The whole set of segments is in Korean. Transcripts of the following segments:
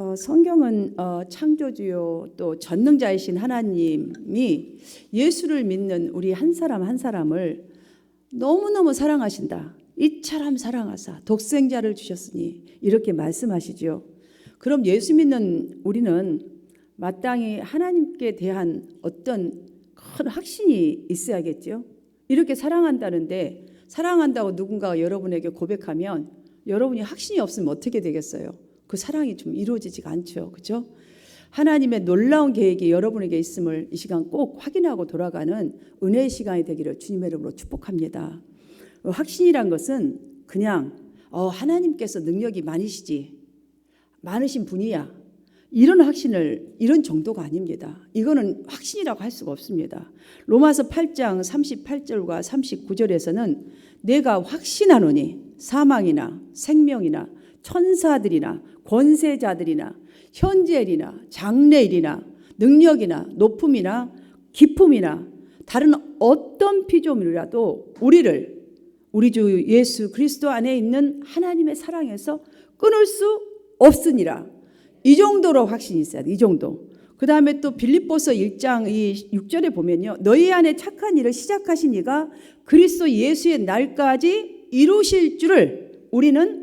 어, 성경은 어, 창조주요 또 전능자이신 하나님이 예수를 믿는 우리 한 사람 한 사람을 너무너무 사랑하신다. 이처럼 사랑하사 독생자를 주셨으니 이렇게 말씀하시죠. 그럼 예수 믿는 우리는 마땅히 하나님께 대한 어떤 큰 확신이 있어야겠죠. 이렇게 사랑한다는데 사랑한다고 누군가가 여러분에게 고백하면 여러분이 확신이 없으면 어떻게 되겠어요? 그 사랑이 좀 이루어지지가 않죠. 그죠? 하나님의 놀라운 계획이 여러분에게 있음을 이 시간 꼭 확인하고 돌아가는 은혜의 시간이 되기를 주님의 이름으로 축복합니다. 확신이란 것은 그냥 어, 하나님께서 능력이 많으시지 많으신 분이야 이런 확신을 이런 정도가 아닙니다. 이거는 확신이라고 할 수가 없습니다. 로마서 8장 38절과 39절에서는 내가 확신하노니 사망이나 생명이나 천사들이나 권세자들이나 현재일이나 장래일이나 능력이나 높음이나 기품이나 다른 어떤 피조물이라도 우리를 우리 주 예수 그리스도 안에 있는 하나님의 사랑에서 끊을 수 없으니라. 이 정도로 확신이 있어야 돼. 이 정도. 그 다음에 또 빌립보서 1장 이 6절에 보면요. 너희 안에 착한 일을 시작하신 이가 그리스도 예수의 날까지 이루실 줄을 우리는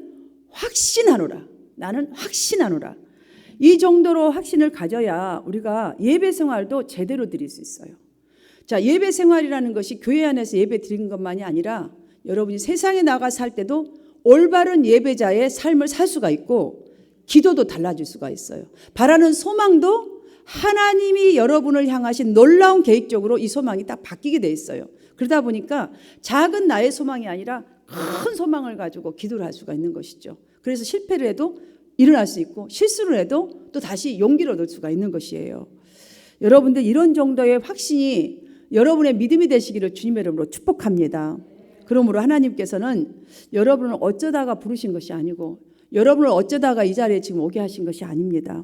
확신하노라. 나는 확신하노라. 이 정도로 확신을 가져야 우리가 예배 생활도 제대로 드릴 수 있어요. 자, 예배 생활이라는 것이 교회 안에서 예배 드리는 것만이 아니라 여러분이 세상에 나가 살 때도 올바른 예배자의 삶을 살 수가 있고 기도도 달라질 수가 있어요. 바라는 소망도 하나님이 여러분을 향하신 놀라운 계획적으로 이 소망이 딱 바뀌게 돼 있어요. 그러다 보니까 작은 나의 소망이 아니라 큰 소망을 가지고 기도를 할 수가 있는 것이죠. 그래서 실패를 해도 일어날 수 있고 실수를 해도 또 다시 용기를 얻을 수가 있는 것이에요. 여러분들 이런 정도의 확신이 여러분의 믿음이 되시기를 주님의 이름으로 축복합니다. 그러므로 하나님께서는 여러분을 어쩌다가 부르신 것이 아니고 여러분을 어쩌다가 이 자리에 지금 오게 하신 것이 아닙니다.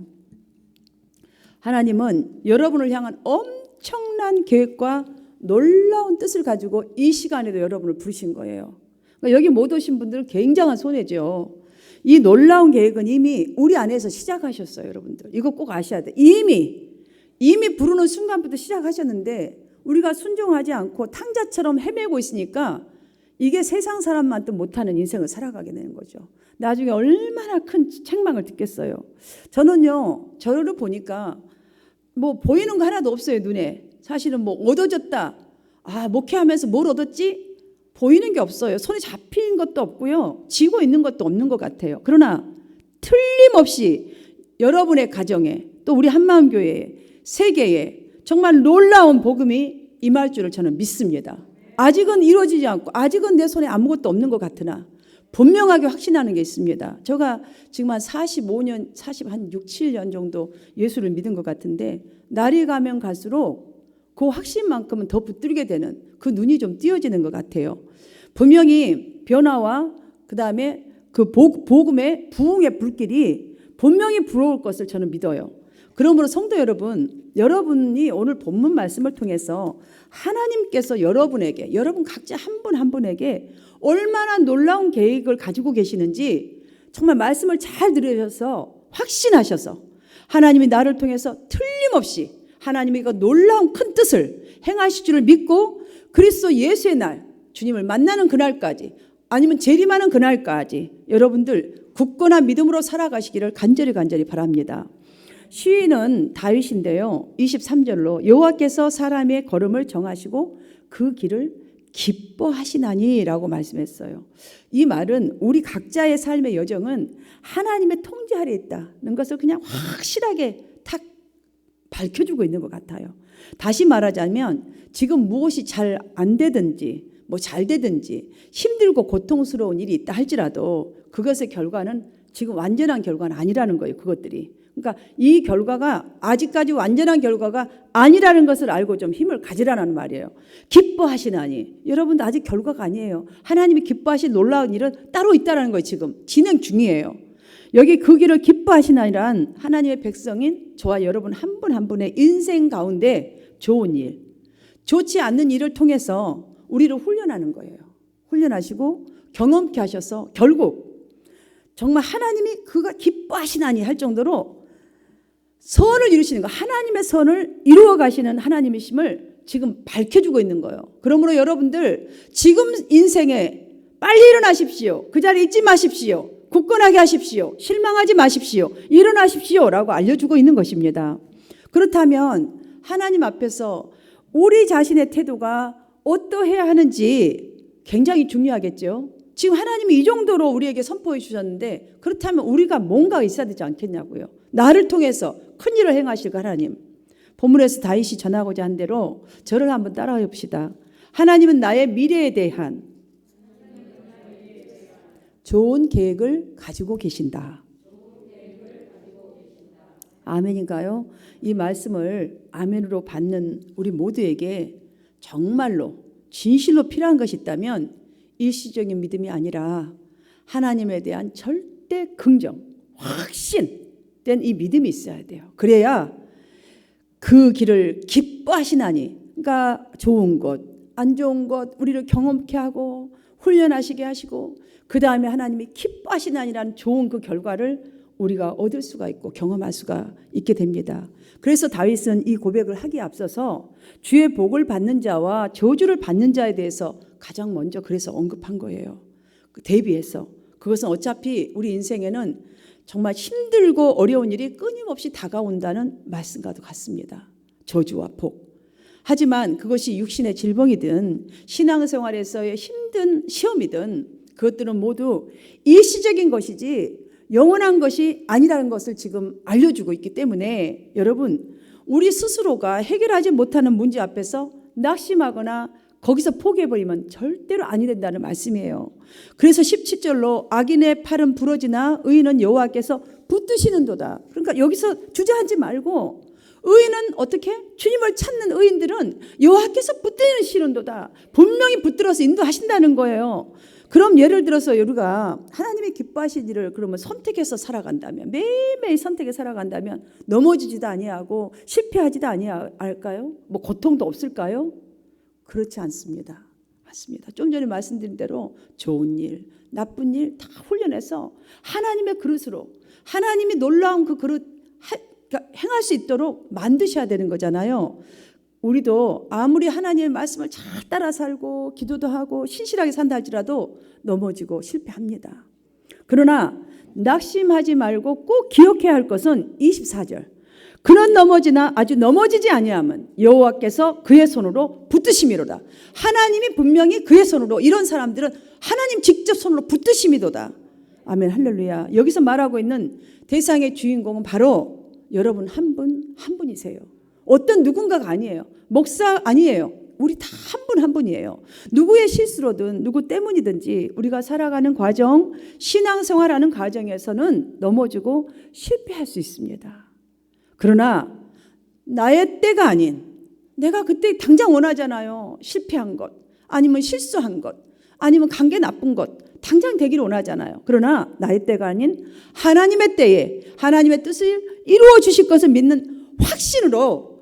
하나님은 여러분을 향한 엄청난 계획과 놀라운 뜻을 가지고 이 시간에도 여러분을 부르신 거예요. 그러니까 여기 못 오신 분들은 굉장한 손해죠. 이 놀라운 계획은 이미 우리 안에서 시작하셨어요, 여러분들. 이거 꼭 아셔야 돼. 이미 이미 부르는 순간부터 시작하셨는데 우리가 순종하지 않고 탕자처럼 헤매고 있으니까 이게 세상 사람만도 못하는 인생을 살아가게 되는 거죠. 나중에 얼마나 큰 책망을 듣겠어요. 저는요, 저를 보니까 뭐 보이는 거 하나도 없어요, 눈에. 사실은 뭐 얻어졌다. 아, 목회하면서 뭘 얻었지? 보이는 게 없어요. 손에 잡힌 것도 없고요. 쥐고 있는 것도 없는 것 같아요. 그러나 틀림없이 여러분의 가정에 또 우리 한마음교회에 세계에 정말 놀라운 복음이 임할 줄을 저는 믿습니다. 아직은 이루어지지 않고 아직은 내 손에 아무것도 없는 것 같으나 분명하게 확신하는 게 있습니다. 제가 지금 한 45년, 40, 한 6, 7년 정도 예수를 믿은 것 같은데 날이 가면 갈수록 그 확신만큼은 더 붙들게 되는 그 눈이 좀 띄어지는 것 같아요. 분명히 변화와 그 다음에 그 복음의 부흥의 불길이 분명히 불어올 것을 저는 믿어요. 그러므로 성도 여러분, 여러분이 오늘 본문 말씀을 통해서 하나님께서 여러분에게, 여러분 각자 한 분한 분에게 얼마나 놀라운 계획을 가지고 계시는지 정말 말씀을 잘 들으셔서 확신하셔서 하나님이 나를 통해서 틀림없이 하나님이 그 놀라운 큰 뜻을 행하실 줄을 믿고 그리스도 예수의 날 주님을 만나는 그날까지 아니면 재림하는 그날까지 여러분들 굳건한 믿음으로 살아가시기를 간절히 간절히 바랍니다. 시인은 다윗인데요. 23절로 여호와께서 사람의 걸음을 정하시고 그 길을 기뻐하시나니라고 말씀했어요. 이 말은 우리 각자의 삶의 여정은 하나님의 통제 아래 있다는 것을 그냥 확실하게 탁 밝혀주고 있는 것 같아요. 다시 말하자면 지금 무엇이 잘 안 되든지 뭐 잘 되든지 힘들고 고통스러운 일이 있다 할지라도 그것의 결과는 지금 완전한 결과는 아니라는 거예요. 그것들이. 그러니까 이 결과가 아직까지 완전한 결과가 아니라는 것을 알고 좀 힘을 가지라는 말이에요. 기뻐하시나니 여러분도 아직 결과가 아니에요. 하나님이 기뻐하실 놀라운 일은 따로 있다라는 거예요. 지금 진행 중이에요. 여기 그 길을 기뻐하시나니란 하나님의 백성인 저와 여러분 한 분 한 분의 인생 가운데 좋은 일, 좋지 않는 일을 통해서 우리를 훈련하는 거예요. 훈련하시고 경험케 하셔서 결국 정말 하나님이 그가 기뻐하시나니 할 정도로 선을 이루시는 거 하나님의 선을 이루어 가시는 하나님이심을 지금 밝혀주고 있는 거예요. 그러므로 여러분들 지금 인생에 빨리 일어나십시오. 그 자리에 있지 마십시오. 굳건하게 하십시오. 실망하지 마십시오. 일어나십시오 라고 알려주고 있는 것입니다. 그렇다면 하나님 앞에서 우리 자신의 태도가 어떠해야 하는지 굉장히 중요하겠죠. 지금 하나님이 이 정도로 우리에게 선포해 주셨는데 그렇다면 우리가 뭔가 있어야 되지 않겠냐고요. 나를 통해서 큰 일을 행하실 그 하나님. 본문에서 다윗이 전하고자 한 대로 저를 한번 따라해 봅시다. 하나님은 나의 미래에 대한 좋은 계획을 가지고 계신다. 아멘인가요? 이 말씀을 아멘으로 받는 우리 모두에게 정말로 진실로 필요한 것이 있다면 일시적인 믿음이 아니라 하나님에 대한 절대 긍정, 확신된 이 믿음이 있어야 돼요. 그래야 그 길을 기뻐하시나니, 그러니까 좋은 것, 안 좋은 것 우리를 경험케 하고 훈련하시게 하시고 그 다음에 하나님이 기뻐하시나니라는 좋은 그 결과를 우리가 얻을 수가 있고 경험할 수가 있게 됩니다. 그래서 다윗은 이 고백을 하기에 앞서서 주의 복을 받는 자와 저주를 받는 자에 대해서 가장 먼저 그래서 언급한 거예요. 그 대비해서 그것은 어차피 우리 인생에는 정말 힘들고 어려운 일이 끊임없이 다가온다는 말씀과도 같습니다. 저주와 복. 하지만 그것이 육신의 질병이든 신앙생활에서의 힘든 시험이든 그것들은 모두 일시적인 것이지 영원한 것이 아니라는 것을 지금 알려주고 있기 때문에 여러분 우리 스스로가 해결하지 못하는 문제 앞에서 낙심하거나 거기서 포기해버리면 절대로 아니 된다는 말씀이에요. 그래서 17절로 악인의 팔은 부러지나 의인은 여호와께서 붙드시는도다. 그러니까 여기서 주저하지 말고 의인은 어떻게 주님을 찾는 의인들은 여호와께서 붙드시는도다. 분명히 붙들어서 인도하신다는 거예요. 그럼 예를 들어서 우리가 하나님이 기뻐하신 일을 그러면 선택해서 살아간다면 매일매일 선택해 살아간다면 넘어지지도 아니하고 실패하지도 아니할까요? 뭐 고통도 없을까요? 그렇지 않습니다. 맞습니다. 좀 전에 말씀드린 대로 좋은 일, 나쁜 일 다 훈련해서 하나님의 그릇으로 하나님이 놀라운 그 그릇 그러니까 행할 수 있도록 만드셔야 되는 거잖아요. 우리도 아무리 하나님의 말씀을 잘 따라 살고 기도도 하고 신실하게 산다 할지라도 넘어지고 실패합니다. 그러나 낙심하지 말고 꼭 기억해야 할 것은 24절. 그런 넘어지나 아주 넘어지지 아니하면 여호와께서 그의 손으로 붙드심이로다. 하나님이 분명히 그의 손으로 이런 사람들은 하나님 직접 손으로 붙드심이도다. 아멘 할렐루야. 여기서 말하고 있는 대상의 주인공은 바로 여러분 한 분한 분이세요. 어떤 누군가가 아니에요. 목사 아니에요. 우리 다 한분한 분이에요. 누구의 실수로든 누구 때문이든지 우리가 살아가는 과정, 신앙생활하는 과정에서는 넘어지고 실패할 수 있습니다. 그러나 나의 때가 아닌 내가 그때 당장 원하잖아요. 실패한 것, 아니면 실수한 것, 아니면 관계 나쁜 것, 당장 되기를 원하잖아요. 그러나 나의 때가 아닌 하나님의 때에 하나님의 뜻을 이루어 주실 것을 믿는 확신으로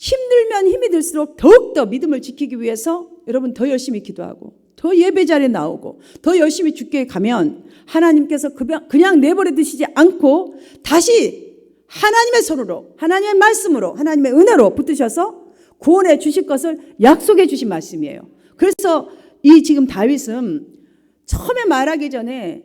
힘들면 힘이 들수록 더욱더 믿음을 지키기 위해서 여러분 더 열심히 기도하고 더 예배 자리에 나오고 더 열심히 죽게 가면 하나님께서 그냥 내버려 두시지 않고 다시 하나님의 손으로 하나님의 말씀으로 하나님의 은혜로 붙으셔서 구원해 주실 것을 약속해 주신 말씀이에요. 그래서 이 지금 다윗은 처음에 말하기 전에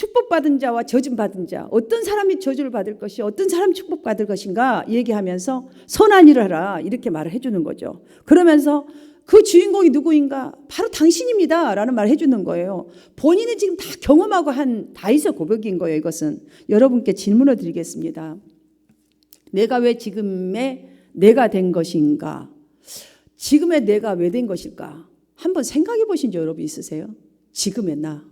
축복받은 자와 저주받은 자, 어떤 사람이 저주를 받을 것이 어떤 사람이 축복받을 것인가 얘기하면서 선한 일을 하라 이렇게 말을 해주는 거죠. 그러면서 그 주인공이 누구인가? 바로 당신입니다. 라는 말을 해주는 거예요. 본인이 지금 다 경험하고 한 다윗의 고백인 거예요. 이것은. 여러분께 질문을 드리겠습니다. 내가 왜 지금의 내가 된 것인가? 지금의 내가 왜 된 것일까? 한번 생각해 보신 적 여러분 있으세요? 지금의 나.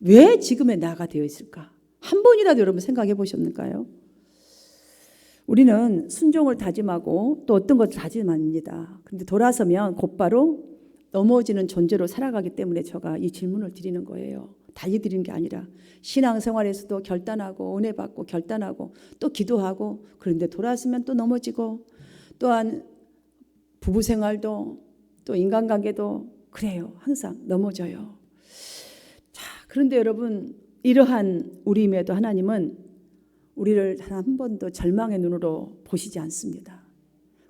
왜 지금의 나가 되어 있을까? 한 번이라도 여러분 생각해 보셨는가요? 우리는 순종을 다짐하고 또 어떤 것을 다짐합니다. 그런데 돌아서면 곧바로 넘어지는 존재로 살아가기 때문에 제가 이 질문을 드리는 거예요. 달리 드리는 게 아니라 신앙생활에서도 결단하고 은혜 받고 결단하고 또 기도하고 그런데 돌아서면 또 넘어지고 또한 부부 생활도 또 인간관계도 그래요. 항상 넘어져요. 자, 그런데 여러분 이러한 우리임에도 하나님은 우리를 단 한 번도 절망의 눈으로 보시지 않습니다.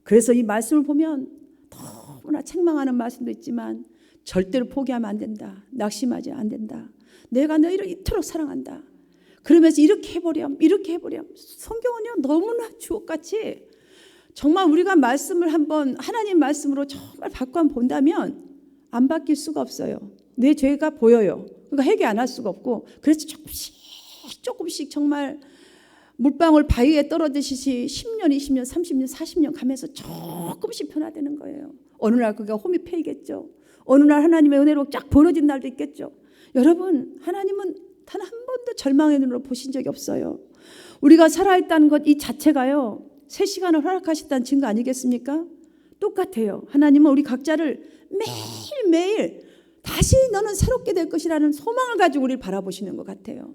그래서 이 말씀을 보면 너무나 책망하는 말씀도 있지만 절대로 포기하면 안 된다. 낙심하지 안 된다. 내가 너희를 이토록 사랑한다. 그러면서 이렇게 해보렴, 이렇게 해보렴. 성경은요 너무나 주옥같이 정말 우리가 말씀을 한번 하나님 말씀으로 정말 바꿔 본다면 안 바뀔 수가 없어요. 내 죄가 보여요. 그러니까 회개 안할 수가 없고 그래서 조금씩 조금씩 정말 물방울 바위에 떨어지듯이 10년, 20년, 30년, 40년 가면서 조금씩 변화되는 거예요. 어느 날 그가 홈이 패이겠죠. 어느 날 하나님의 은혜로 쫙 벌어진 날도 있겠죠. 여러분, 하나님은 단 한 번도 절망의 눈으로 보신 적이 없어요. 우리가 살아있다는 것 이 자체가요. 새 시간을 허락하셨다는 증거 아니겠습니까? 똑같아요. 하나님은 우리 각자를 매일매일 다시 너는 새롭게 될 것이라는 소망을 가지고 우리를 바라보시는 것 같아요.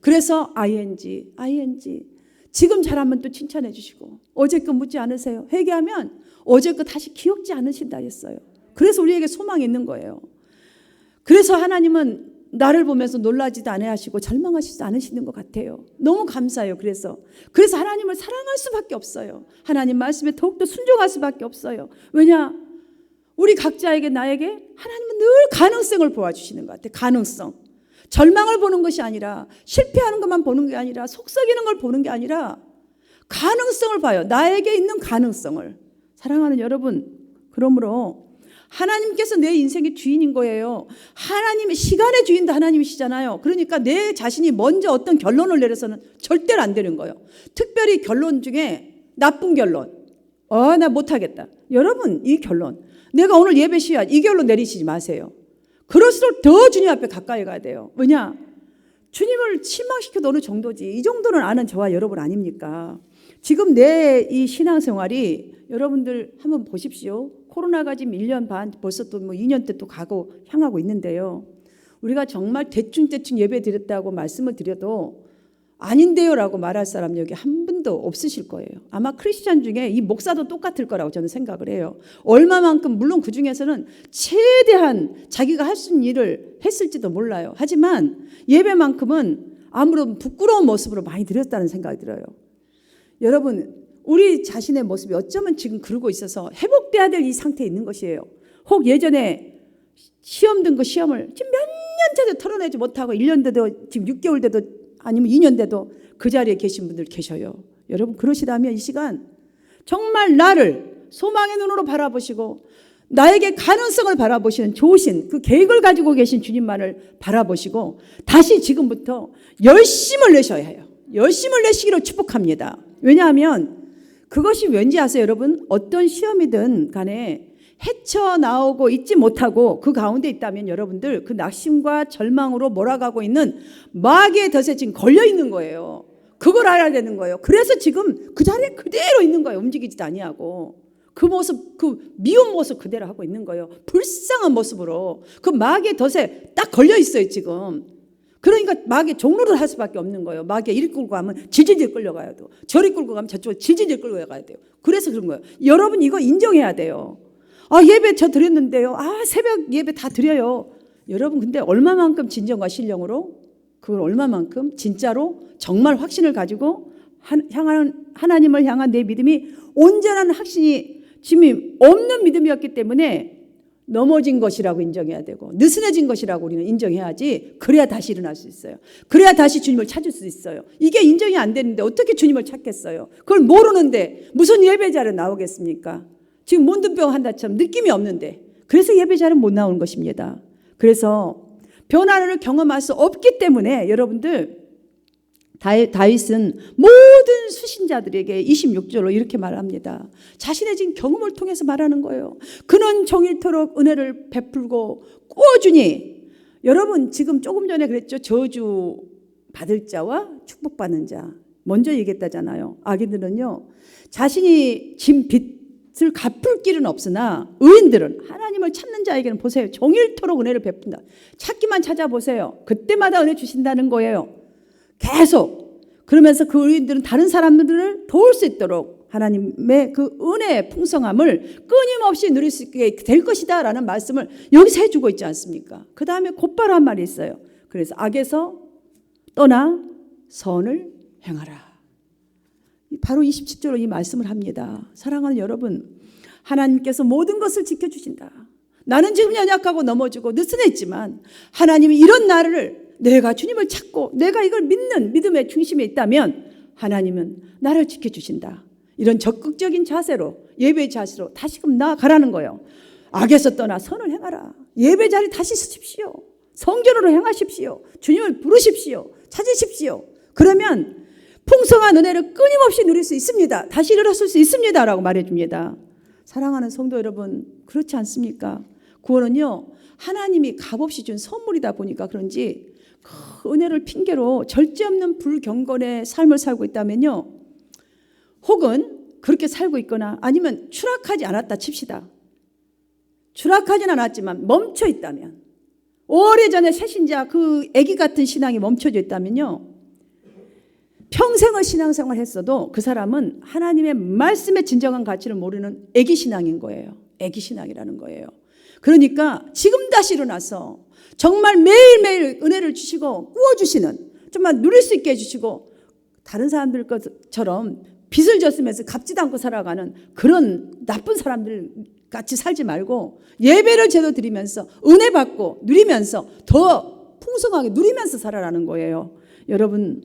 그래서 ing, ing. 지금 잘하면 또 칭찬해 주시고 어제 거 묻지 않으세요. 회개하면 어제 거 다시 기억지 않으신다 했어요. 그래서 우리에게 소망이 있는 거예요. 그래서 하나님은 나를 보면서 놀라지도 않으시고 절망하시지 않으시는 것 같아요. 너무 감사해요. 그래서 그래서 하나님을 사랑할 수밖에 없어요. 하나님 말씀에 더욱더 순종할 수밖에 없어요. 왜냐? 우리 각자에게 나에게 하나님은 늘 가능성을 보아주시는 것 같아요. 가능성. 절망을 보는 것이 아니라 실패하는 것만 보는 게 아니라 속썩이는 걸 보는 게 아니라 가능성을 봐요. 나에게 있는 가능성을. 사랑하는 여러분, 그러므로 하나님께서 내 인생의 주인인 거예요. 하나님의 시간의 주인도 하나님이시잖아요. 그러니까 내 자신이 먼저 어떤 결론을 내려서는 절대로 안 되는 거예요. 특별히 결론 중에 나쁜 결론. 어, 나 못하겠다. 여러분, 이 결론. 내가 오늘 예배 시야 이 결론 내리시지 마세요. 그럴수록 더 주님 앞에 가까이 가야 돼요. 왜냐? 주님을 실망시켜도 어느 정도지. 이 정도는 아는 저와 여러분 아닙니까? 지금 내 이 신앙생활이 여러분들 한번 보십시오. 코로나가 지금 1년 반, 벌써 또 뭐 2년 때 또 가고 향하고 있는데요. 우리가 정말 대충대충 예배 드렸다고 말씀을 드려도 아닌데요라고 말할 사람 여기 한 분도 없으실 거예요. 아마 크리스찬 중에 이 목사도 똑같을 거라고 저는 생각을 해요. 얼마만큼 물론 그 중에서는 최대한 자기가 할 수 있는 일을 했을지도 몰라요. 하지만 예배만큼은 아무런 부끄러운 모습으로 많이 드렸다는 생각이 들어요. 여러분 우리 자신의 모습이 어쩌면 지금 그러고 있어서 회복돼야 될 이 상태에 있는 것이에요. 혹 예전에 시험 든거 시험을 지금 몇 년째도 털어내지 못하고 1년 돼도 지금 6개월 돼도 아니면 2년 돼도 그 자리에 계신 분들 계셔요. 여러분 그러시다면 이 시간 정말 나를 소망의 눈으로 바라보시고 나에게 가능성을 바라보시는 좋으신 그 계획을 가지고 계신 주님만을 바라보시고 다시 지금부터 열심을 내셔야 해요. 열심을 내시기로 축복합니다. 왜냐하면 그것이 왠지 아세요, 여러분? 어떤 시험이든 간에 헤쳐나오고 있지 못하고 그 가운데 있다면 여러분들 그 낙심과 절망으로 몰아가고 있는 마귀의 덫에 지금 걸려 있는 거예요. 그걸 알아야 되는 거예요. 그래서 지금 그 자리에 그대로 있는 거예요. 움직이지도 아니하고. 그 모습, 그 미운 모습 그대로 하고 있는 거예요. 불쌍한 모습으로. 그 마귀의 덫에 딱 걸려 있어요, 지금. 그러니까 마귀의 종로를 할 수밖에 없는 거예요. 마귀가 이리 끌고 가면 질질질 끌려가야 돼요. 저리 끌고 가면 저쪽에 질질질 끌려가야 돼요. 그래서 그런 거예요. 여러분 이거 인정해야 돼요. 아, 예배 저 드렸는데요. 아, 새벽 예배 다 드려요. 여러분 근데 얼마만큼 진정과 신령으로 그걸 얼마만큼 진짜로 정말 확신을 가지고 향하는 하나님을 향한 내 믿음이 온전한 확신이 지금 없는 믿음이었기 때문에 넘어진 것이라고 인정해야 되고 느슨해진 것이라고 우리는 인정해야지 그래야 다시 일어날 수 있어요. 그래야 다시 주님을 찾을 수 있어요. 이게 인정이 안 되는데 어떻게 주님을 찾겠어요? 그걸 모르는데 무슨 예배자를 나오겠습니까? 지금 문둥병 한다처럼 느낌이 없는데 그래서 예배자는 못 나오는 것입니다. 그래서 변화를 경험할 수 없기 때문에 여러분들 다윗은 모든 수신자들에게 26절로 이렇게 말합니다. 자신의 지금 경험을 통해서 말하는 거예요. 그는 정일토록 은혜를 베풀고 꾸어주니 여러분 지금 조금 전에 그랬죠. 저주 받을 자와 축복받는 자. 먼저 얘기했다잖아요. 아기들은요. 자신이 진 빚 을 갚을 길은 없으나 의인들은 하나님을 찾는 자에게는 보세요. 정일토록 은혜를 베푼다. 찾기만 찾아보세요. 그때마다 은혜 주신다는 거예요. 계속 그러면서 그 의인들은 다른 사람들을 도울 수 있도록 하나님의 그 은혜의 풍성함을 끊임없이 누릴 수 있게 될 것이다 라는 말씀을 여기서 해주고 있지 않습니까? 그 다음에 곧바로 한 말이 있어요. 그래서 악에서 떠나 선을 행하라. 바로 27절로 이 말씀을 합니다. 사랑하는 여러분, 하나님께서 모든 것을 지켜주신다. 나는 지금 연약하고 넘어지고 느슨했지만 하나님이 이런 나를 내가 주님을 찾고 내가 이걸 믿는 믿음의 중심에 있다면 하나님은 나를 지켜주신다. 이런 적극적인 자세로 예배 자세로 다시금 나아가라는 거예요. 악에서 떠나 선을 행하라. 예배 자리 다시 서십시오. 성전으로 행하십시오. 주님을 부르십시오. 찾으십시오. 그러면 풍성한 은혜를 끊임없이 누릴 수 있습니다. 다시 일어설 수 있습니다. 라고 말해줍니다. 사랑하는 성도 여러분, 그렇지 않습니까? 구원은요, 하나님이 값없이 준 선물이다 보니까 그런지 그 은혜를 핑계로 절제 없는 불경건의 삶을 살고 있다면요, 혹은 그렇게 살고 있거나 아니면 추락하지 않았다 칩시다. 추락하진 않았지만 멈춰 있다면, 오래전에 새신자 그 아기 같은 신앙이 멈춰져 있다면요, 평생을 신앙생활 했어도 그 사람은 하나님의 말씀의 진정한 가치를 모르는 애기 신앙인 거예요. 애기 신앙이라는 거예요. 그러니까 지금 다시 일어나서 정말 매일매일 은혜를 주시고 구워주시는 정말 누릴 수 있게 해주시고 다른 사람들 것처럼 빚을 졌으면서 갚지도 않고 살아가는 그런 나쁜 사람들 같이 살지 말고 예배를 제대로 드리면서 은혜 받고 누리면서 더 풍성하게 누리면서 살아라는 거예요. 여러분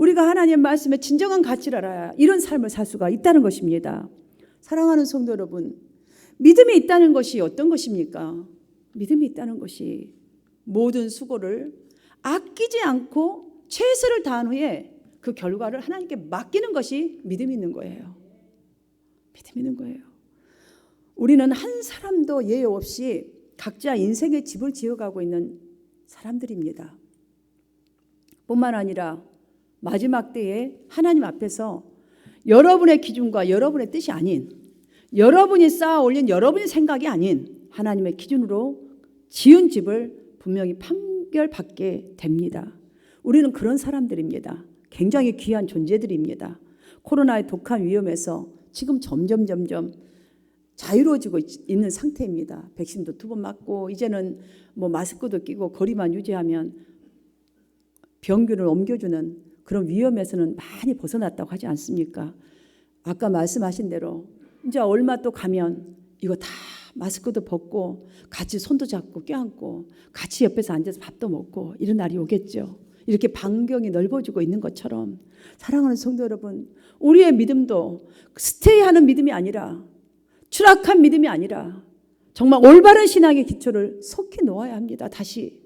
우리가 하나님 말씀의 진정한 가치를 알아야 이런 삶을 살 수가 있다는 것입니다. 사랑하는 성도 여러분, 믿음이 있다는 것이 어떤 것입니까? 믿음이 있다는 것이 모든 수고를 아끼지 않고 최선을 다한 후에 그 결과를 하나님께 맡기는 것이 믿음이 있는 거예요. 믿음 있는 거예요. 우리는 한 사람도 예외 없이 각자 인생의 집을 지어가고 있는 사람들입니다. 뿐만 아니라 마지막 때에 하나님 앞에서 여러분의 기준과 여러분의 뜻이 아닌 여러분이 쌓아 올린 여러분의 생각이 아닌 하나님의 기준으로 지은 집을 분명히 판결받게 됩니다. 우리는 그런 사람들입니다. 굉장히 귀한 존재들입니다. 코로나의 독한 위험에서 지금 점점 점점 자유로워지고 있는 상태입니다. 백신도 두 번 맞고 이제는 뭐 마스크도 끼고 거리만 유지하면 병균을 옮겨주는 그런 위험에서는 많이 벗어났다고 하지 않습니까? 아까 말씀하신 대로 이제 얼마 또 가면 이거 다 마스크도 벗고 같이 손도 잡고 껴안고 같이 옆에서 앉아서 밥도 먹고 이런 날이 오겠죠. 이렇게 반경이 넓어지고 있는 것처럼 사랑하는 성도 여러분, 우리의 믿음도 스테이하는 믿음이 아니라 추락한 믿음이 아니라 정말 올바른 신앙의 기초를 속히 놓아야 합니다. 다시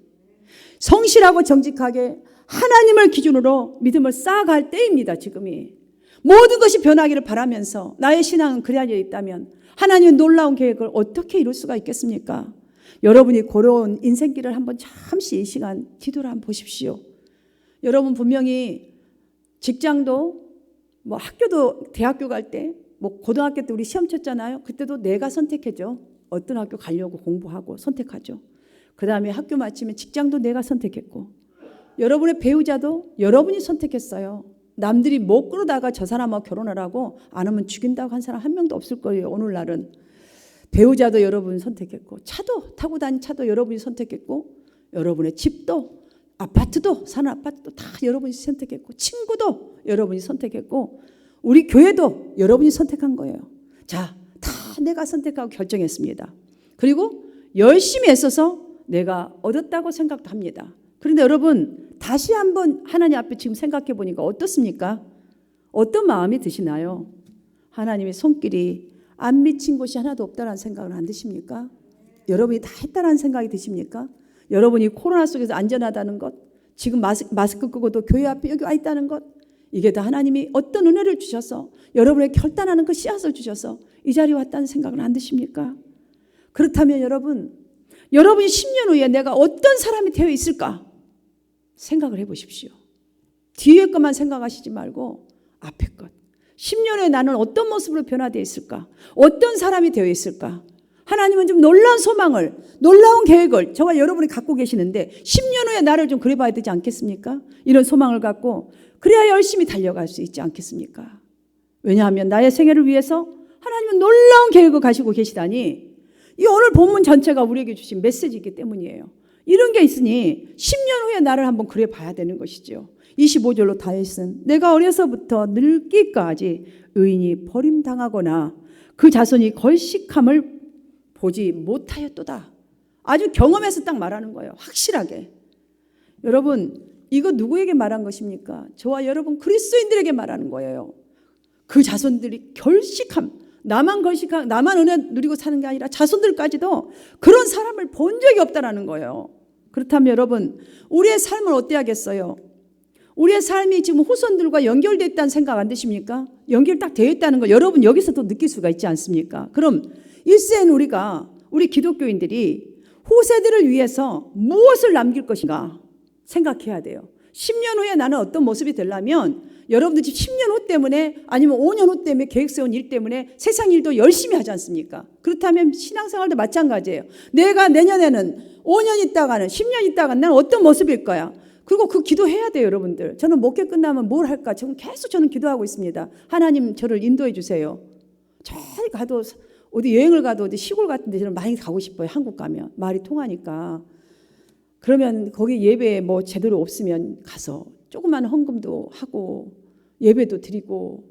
성실하고 정직하게 하나님을 기준으로 믿음을 쌓아갈 때입니다. 지금이 모든 것이 변하기를 바라면서 나의 신앙은 그래야 있다면 하나님의 놀라운 계획을 어떻게 이룰 수가 있겠습니까? 여러분이 고려운 인생길을 한번 잠시 이 시간 뒤돌아 한번 보십시오. 여러분 분명히 직장도 뭐 학교도 대학교 갈 때 뭐 고등학교 때 우리 시험 쳤잖아요. 그때도 내가 선택했죠. 어떤 학교 가려고 공부하고 선택하죠. 그 다음에 학교 마치면 직장도 내가 선택했고 여러분의 배우자도 여러분이 선택했어요. 남들이 못 그러다가 저 사람하고 결혼하라고 안 하면 죽인다고 한 사람 한 명도 없을 거예요. 오늘날은 배우자도 여러분 선택했고 차도 타고 다니는 차도 여러분이 선택했고 여러분의 집도 아파트도 사는 아파트도 다 여러분이 선택했고 친구도 여러분이 선택했고 우리 교회도 여러분이 선택한 거예요. 자, 다 내가 선택하고 결정했습니다. 그리고 열심히 애써서 내가 얻었다고 생각도 합니다. 그런데 여러분 다시 한번 하나님 앞에 지금 생각해 보니까 어떻습니까? 어떤 마음이 드시나요? 하나님의 손길이 안 미친 곳이 하나도 없다는 생각은 안 드십니까? 여러분이 다 했다는 생각이 드십니까? 여러분이 코로나 속에서 안전하다는 것, 지금 마스크, 마스크 끄고도 교회 앞에 여기 와 있다는 것, 이게 다 하나님이 어떤 은혜를 주셔서 여러분의 결단하는 그 씨앗을 주셔서 이 자리에 왔다는 생각은 안 드십니까? 그렇다면 여러분, 여러분이 10년 후에 내가 어떤 사람이 되어 있을까? 생각을 해 보십시오. 뒤에 것만 생각하시지 말고 앞에 것. 10년 후에 나는 어떤 모습으로 변화되어 있을까? 어떤 사람이 되어 있을까? 하나님은 좀 놀라운 소망을, 놀라운 계획을 저와 여러분이 갖고 계시는데 10년 후에 나를 좀 그려봐야 되지 않겠습니까? 이런 소망을 갖고 그래야 열심히 달려갈 수 있지 않겠습니까? 왜냐하면 나의 생애를 위해서 하나님은 놀라운 계획을 가지고 계시다니 이 오늘 본문 전체가 우리에게 주신 메시지이기 때문이에요. 이런 게 있으니 10년 후에 나를 한번 그려 봐야 되는 것이죠. 25절로 다윗은 내가 어려서부터 늙기까지 의인이 버림당하거나 그 자손이 걸식함을 보지 못하였도다. 아주 경험해서 딱 말하는 거예요. 확실하게. 여러분, 이거 누구에게 말한 것입니까? 저와 여러분 그리스도인들에게 말하는 거예요. 그 자손들이 결식함, 나만 걸식함, 나만 은혜 누리고 사는 게 아니라 자손들까지도 그런 사람을 본 적이 없다라는 거예요. 그렇다면 여러분, 우리의 삶을 어때야겠어요? 우리의 삶이 지금 후손들과 연결되어 있다는 생각 안 드십니까? 연결 딱 되어 있다는 거 여러분 여기서도 느낄 수가 있지 않습니까? 그럼 일생 우리가 우리 기독교인들이 후세들을 위해서 무엇을 남길 것인가 생각해야 돼요. 10년 후에 나는 어떤 모습이 되려면 여러분들 지금 10년 후 때문에 아니면 5년 후 때문에 계획 세운 일 때문에 세상 일도 열심히 하지 않습니까? 그렇다면 신앙생활도 마찬가지예요. 내가 내년에는 5년 있다가는 10년 있다가는 나는 어떤 모습일 거야? 그리고 그 기도해야 돼요, 여러분들. 저는 목회 끝나면 뭘 할까? 지금 계속 저는 기도하고 있습니다. 하나님 저를 인도해 주세요. 저리 가도 어디 여행을 가도 어디 시골 같은 데 저는 많이 가고 싶어요. 한국 가면 말이 통하니까. 그러면 거기 예배 뭐 제대로 없으면 가서 조그만 헌금도 하고 예배도 드리고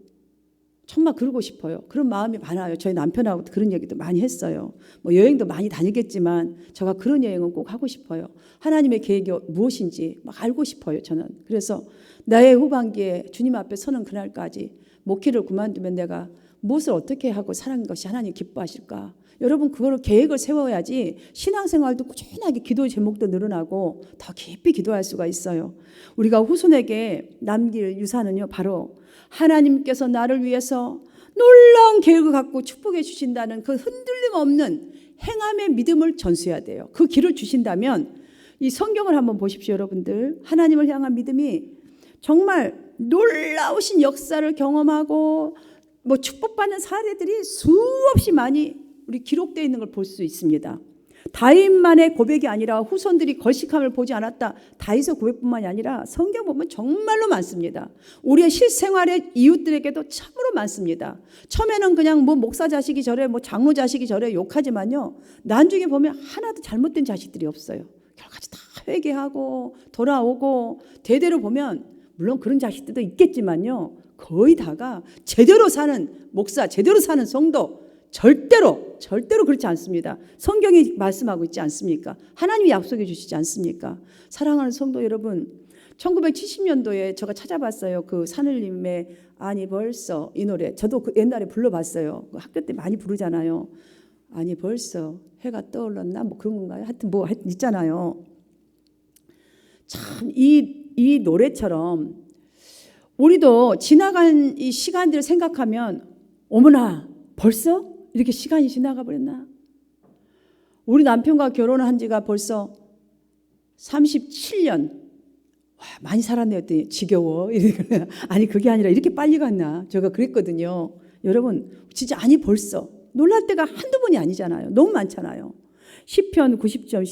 정말 그러고 싶어요. 그런 마음이 많아요. 저희 남편하고 그런 얘기도 많이 했어요. 뭐 여행도 많이 다니겠지만 제가 그런 여행은 꼭 하고 싶어요. 하나님의 계획이 무엇인지 막 알고 싶어요. 저는 그래서 나의 후반기에 주님 앞에 서는 그날까지 목회를 그만두면 내가 무엇을 어떻게 하고 사는 것이 하나님 기뻐하실까? 여러분 그거를 계획을 세워야지 신앙생활도 꾸준하게 기도의 제목도 늘어나고 더 깊이 기도할 수가 있어요. 우리가 후손에게 남길 유산은요 바로 하나님께서 나를 위해서 놀라운 계획을 갖고 축복해 주신다는 그 흔들림 없는 행함의 믿음을 전수해야 돼요. 그 길을 주신다면 이 성경을 한번 보십시오, 여러분들. 하나님을 향한 믿음이 정말 놀라우신 역사를 경험하고 뭐 축복받는 사례들이 수없이 많이 우리 기록되어 있는 걸 볼 수 있습니다. 다윗만의 고백이 아니라 후손들이 걸식함을 보지 않았다. 다윗의 고백뿐만이 아니라 성경 보면 정말로 많습니다. 우리의 실생활의 이웃들에게도 참으로 많습니다. 처음에는 그냥 뭐 목사 자식이 저래, 뭐 장로 자식이 저래 욕하지만요. 나중에 보면 하나도 잘못된 자식들이 없어요. 결과지 다 회개하고 돌아오고 대대로 보면 물론 그런 자식들도 있겠지만요. 거의 다가 제대로 사는 목사, 제대로 사는 성도 절대로 절대로 그렇지 않습니다. 성경이 말씀하고 있지 않습니까? 하나님이 약속해 주시지 않습니까? 사랑하는 성도 여러분, 1970년도에 제가 찾아봤어요. 그 산울림의 아니 벌써 이 노래 저도 그 옛날에 불러봤어요. 그 학교 때 많이 부르잖아요. 아니 벌써 해가 떠올랐나 뭐 그런 건가요? 하여튼 뭐 하여튼 있잖아요. 참 이 이 노래처럼 우리도 지나간 이 시간들을 생각하면 어머나 벌써 이렇게 시간이 지나가 버렸나? 우리 남편과 결혼한 지가 벌써 37년. 와, 많이 살았네요. 했더니 지겨워. 아니 그게 아니라 이렇게 빨리 갔나? 제가 그랬거든요. 여러분 진짜 아니 벌써 놀랄 때가 한두 번이 아니잖아요. 너무 많잖아요. 10편 90점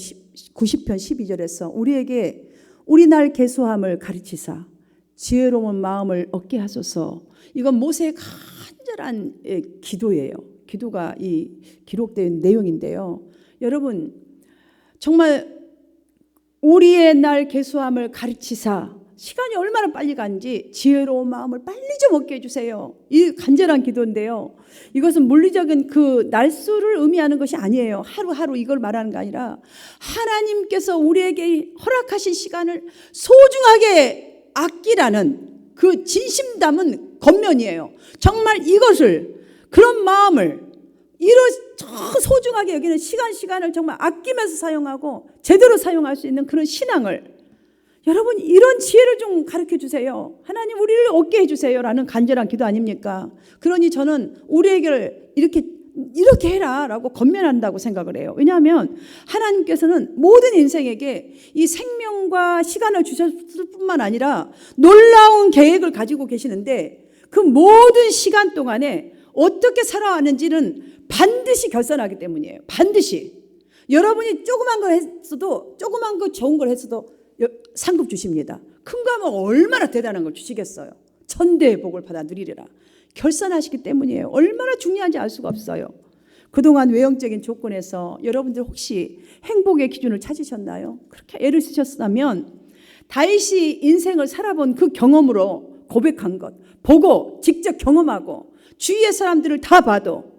90편 12절에서 우리에게 우리 날 개수함을 가르치사 지혜로운 마음을 얻게 하소서. 이건 모세의 간절한 예, 기도예요. 기도가 이 기록된 내용인데요. 여러분 정말 우리의 날 개수함을 가르치사 시간이 얼마나 빨리 간지 지혜로운 마음을 빨리 좀 얻게 해주세요. 이 간절한 기도인데요. 이것은 물리적인 그 날수를 의미하는 것이 아니에요. 하루하루 이걸 말하는 게 아니라 하나님께서 우리에게 허락하신 시간을 소중하게 아끼라는 그 진심 담은 겉면이에요. 정말 이것을 그런 마음을 이런 소중하게 여기는 시간 시간을 정말 아끼면서 사용하고 제대로 사용할 수 있는 그런 신앙을 여러분 이런 지혜를 좀 가르쳐 주세요. 하나님 우리를 얻게 해 주세요라는 간절한 기도 아닙니까? 그러니 저는 우리에게 이렇게 이렇게 해라라고 건면한다고 생각을 해요. 왜냐하면 하나님께서는 모든 인생에게 이 생명과 시간을 주셨을 뿐만 아니라 놀라운 계획을 가지고 계시는데 그 모든 시간 동안에 어떻게 살아왔는지는 반드시 결산하기 때문이에요. 반드시. 여러분이 조그만 걸 했어도 조그만 거 좋은 걸 했어도 상급 주십니다. 큰 거 하면 얼마나 대단한 걸 주시겠어요. 천대의 복을 받아 누리리라. 결산하시기 때문이에요. 얼마나 중요한지 알 수가 없어요. 그동안 외형적인 조건에서 여러분들 혹시 행복의 기준을 찾으셨나요? 그렇게 애를 쓰셨다면 다윗이 인생을 살아본 그 경험으로 고백한 것, 보고 직접 경험하고 주위의 사람들을 다 봐도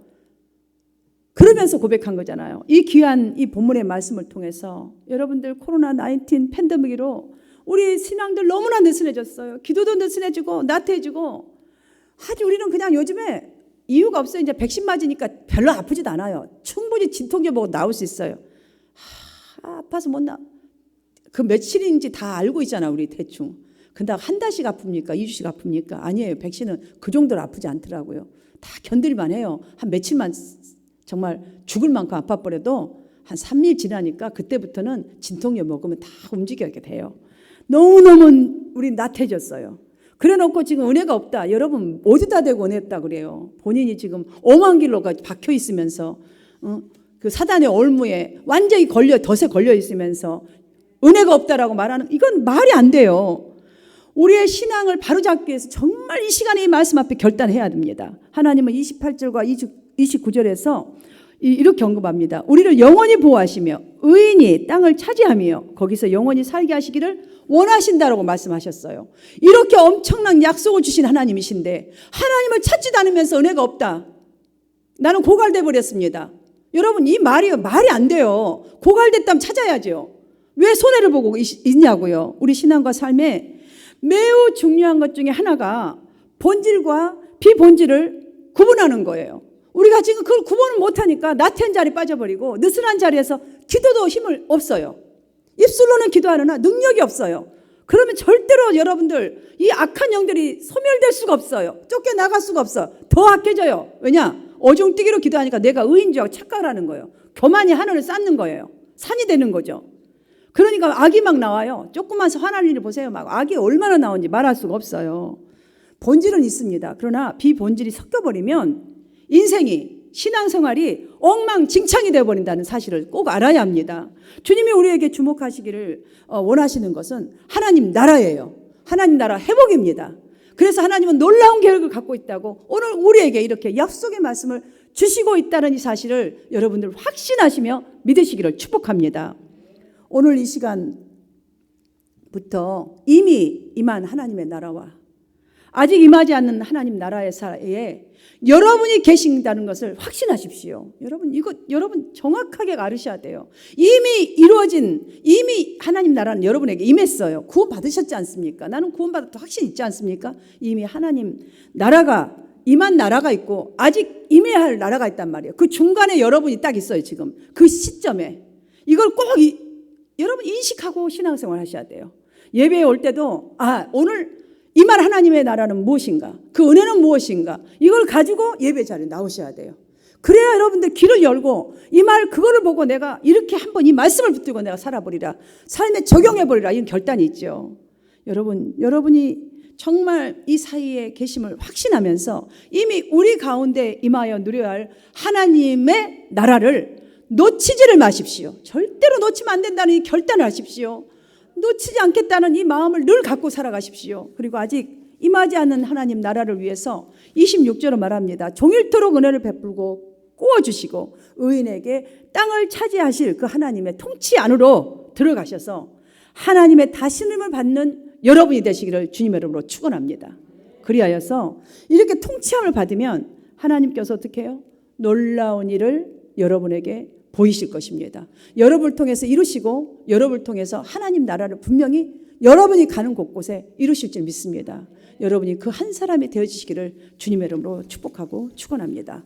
그러면서 고백한 거잖아요. 이 귀한 이 본문의 말씀을 통해서 여러분들 코로나 19 팬데믹으로 우리 신앙들 너무나 느슨해졌어요. 기도도 느슨해지고 나태해지고 아주 우리는 그냥 요즘에 이유가 없어요. 이제 백신 맞으니까 별로 아프지도 않아요. 충분히 진통제 먹고 나올 수 있어요. 하, 아파서 못 나. 그 며칠인지 다 알고 있잖아, 우리 대충. 근데 한 달씩 아픕니까? 2주씩 아픕니까? 아니에요. 백신은 그 정도로 아프지 않더라고요. 다 견딜만 해요. 한 며칠만 정말 죽을 만큼 아파버려도 한 3일 지나니까 그때부터는 진통제 먹으면 다 움직이게 돼요. 너무너무 우리 나태해졌어요. 그래 놓고 지금 은혜가 없다. 여러분, 어디다 대고 은혜했다 그래요. 본인이 지금 오만 길로가 박혀 있으면서, 어? 그 사단의 올무에 완전히 걸려, 덫에 걸려 있으면서 은혜가 없다라고 말하는, 이건 말이 안 돼요. 우리의 신앙을 바로잡기 위해서 정말 이 시간에 이 말씀 앞에 결단해야 됩니다. 하나님은 28절과 29절에서 이렇게 언급합니다. 우리를 영원히 보호하시며 의인이 땅을 차지하며 거기서 영원히 살게 하시기를 원하신다라고 말씀하셨어요. 이렇게 엄청난 약속을 주신 하나님이신데 하나님을 찾지도 않으면서 은혜가 없다. 나는 고갈돼 버렸습니다. 여러분 이 말이 말이 안 돼요. 고갈됐다면 찾아야죠. 왜 손해를 보고 있냐고요. 우리 신앙과 삶에 매우 중요한 것 중에 하나가 본질과 비본질을 구분하는 거예요. 우리가 지금 그걸 구분을 못하니까 나태한 자리에 빠져버리고 느슨한 자리에서 기도도 힘을 없어요. 입술로는 기도하느나 능력이 없어요. 그러면 절대로 여러분들 이 악한 영들이 소멸될 수가 없어요. 쫓겨나갈 수가 없어. 더 악해져요. 왜냐? 어중뛰기로 기도하니까 내가 의인 줄 착각을 하는 거예요. 교만이 하늘을 쌓는 거예요. 산이 되는 거죠. 그러니까 악이 막 나와요. 조금만 화날 일을 보세요. 막 악이 얼마나 나오는지 말할 수가 없어요. 본질은 있습니다. 그러나 비본질이 섞여버리면 인생이 신앙생활이 엉망진창이 되어버린다는 사실을 꼭 알아야 합니다. 주님이 우리에게 주목하시기를 어, 원하시는 것은 하나님 나라예요. 하나님 나라 회복입니다. 그래서 하나님은 놀라운 계획을 갖고 있다고 오늘 우리에게 이렇게 약속의 말씀을 주시고 있다는 이 사실을 여러분들 확신하시며 믿으시기를 축복합니다. 오늘 이 시간부터 이미 임한 하나님의 나라와 아직 임하지 않는 하나님 나라의 사이에 여러분이 계신다는 것을 확신하십시오. 여러분 이거 여러분 정확하게 알으셔야 돼요. 이미 이루어진 이미 하나님 나라는 여러분에게 임했어요. 구원 받으셨지 않습니까? 나는 구원 받았다 확신 있지 않습니까? 이미 하나님 나라가 임한 나라가 있고 아직 임해야 할 나라가 있단 말이에요. 그 중간에 여러분이 딱 있어요, 지금. 그 시점에. 이걸 꼭 이, 여러분 인식하고 신앙생활 하셔야 돼요. 예배에 올 때도 아, 오늘 이 말 하나님의 나라는 무엇인가? 그 은혜는 무엇인가? 이걸 가지고 예배 자리에 나오셔야 돼요. 그래야 여러분들 길을 열고 이 말 그거를 보고 내가 이렇게 한번 이 말씀을 붙들고 내가 살아버리라. 삶에 적용해버리라. 이런 결단이 있죠. 여러분, 여러분이 정말 이 사이에 계심을 확신하면서 이미 우리 가운데 임하여 누려야 할 하나님의 나라를 놓치지를 마십시오. 절대로 놓치면 안 된다는 이 결단을 하십시오. 놓치지 않겠다는 이 마음을 늘 갖고 살아가십시오. 그리고 아직 임하지 않는 하나님 나라를 위해서 26절로 말합니다. 종일토록 은혜를 베풀고 구워주시고 의인에게 땅을 차지하실 그 하나님의 통치 안으로 들어가셔서 하나님의 다스림을 받는 여러분이 되시기를 주님의 이름으로 축원합니다. 그리하여서 이렇게 통치함을 받으면 하나님께서 어떻게 해요? 놀라운 일을 여러분에게 보이실 것입니다. 여러분을 통해서 이루시고 여러분을 통해서 하나님 나라를 분명히 여러분이 가는 곳곳에 이루실 줄 믿습니다. 여러분이 그 한 사람이 되어지시기를 주님의 이름으로 축복하고 축원합니다.